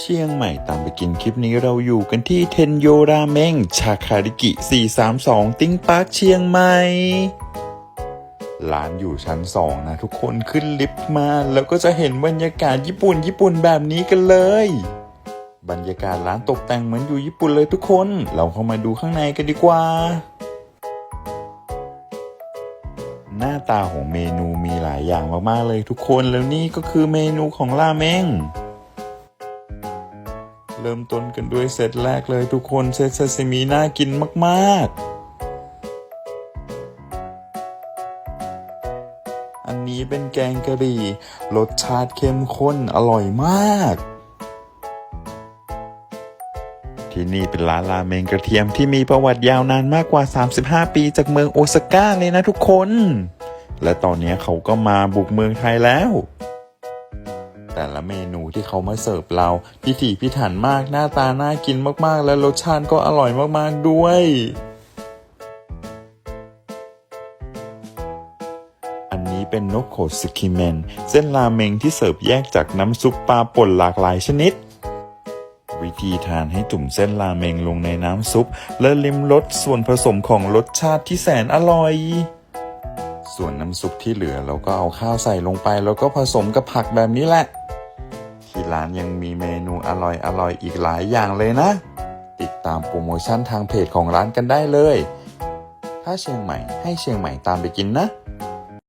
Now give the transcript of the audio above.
เชียงใหม่ตามไปกินคลิปนี้เราอยู่กันที่เทนโยราเมงชาคาริกิ 432 ติ้งปาร์คเชียงใหม่ ร้านอยู่ชั้นสองนะ ทุกคนขึ้นลิฟต์มา แล้วก็จะเห็นบรรยากาศญี่ปุ่นญี่ปุ่นแบบนี้กันเลย บรรยากาศร้านตกแต่งเหมือนอยู่ญี่ปุ่นเลยทุกคน เราเข้ามาดูข้างในกันดีกว่าหน้าตาของเมนูมีหลายอย่างมากๆเลยทุกคนแล้วนี่ก็คือเมนูของราเมง เริ่มต้นกันด้วยเซตแรกเลยทุกคนเซตซาซิมิน่ากินมากๆ อันนี้เป็นแกงกะหรี่ รสชาติเข้มข้นอร่อยมาก ที่นี่เป็นร้านราเมงกระเทียมที่มีประวัติยาวนานมากกว่า 35 ปีจากเมืองโอซาก้าเลยนะทุกคน และตอนนี้เขาก็มาบุกเมืองไทยแล้ว แต่ละเมนูที่เขามาเสิร์ฟเราพิถีพิถันมากหน้าตาน่ากินมากๆ และรสชาติก็อร่อยมากๆด้วยอันนี้เป็นนกโขดสกิเมน เส้นราเมงที่เสิร์ฟแยกจากน้ำซุปปลาป่นหลากหลายชนิด วิธีทานให้จุ่มเส้นราเมงลงในน้ำซุป และลิมรสส่วนผสมของรสชาติที่แสนอร่อย ส่วนน้ำซุปที่เหลือเราก็เอาข้าวใส่ลงไป แล้วก็ผสมกับผักแบบนี้แหละ ร้านยังมีเมนูอร่อยอร่อยอีกหลายอย่างเลยนะ ติดตามโปรโมชั่นทางเพจของร้านกันได้เลย ถ้าเชียงใหม่ให้เชียงใหม่ตามไปกินนะ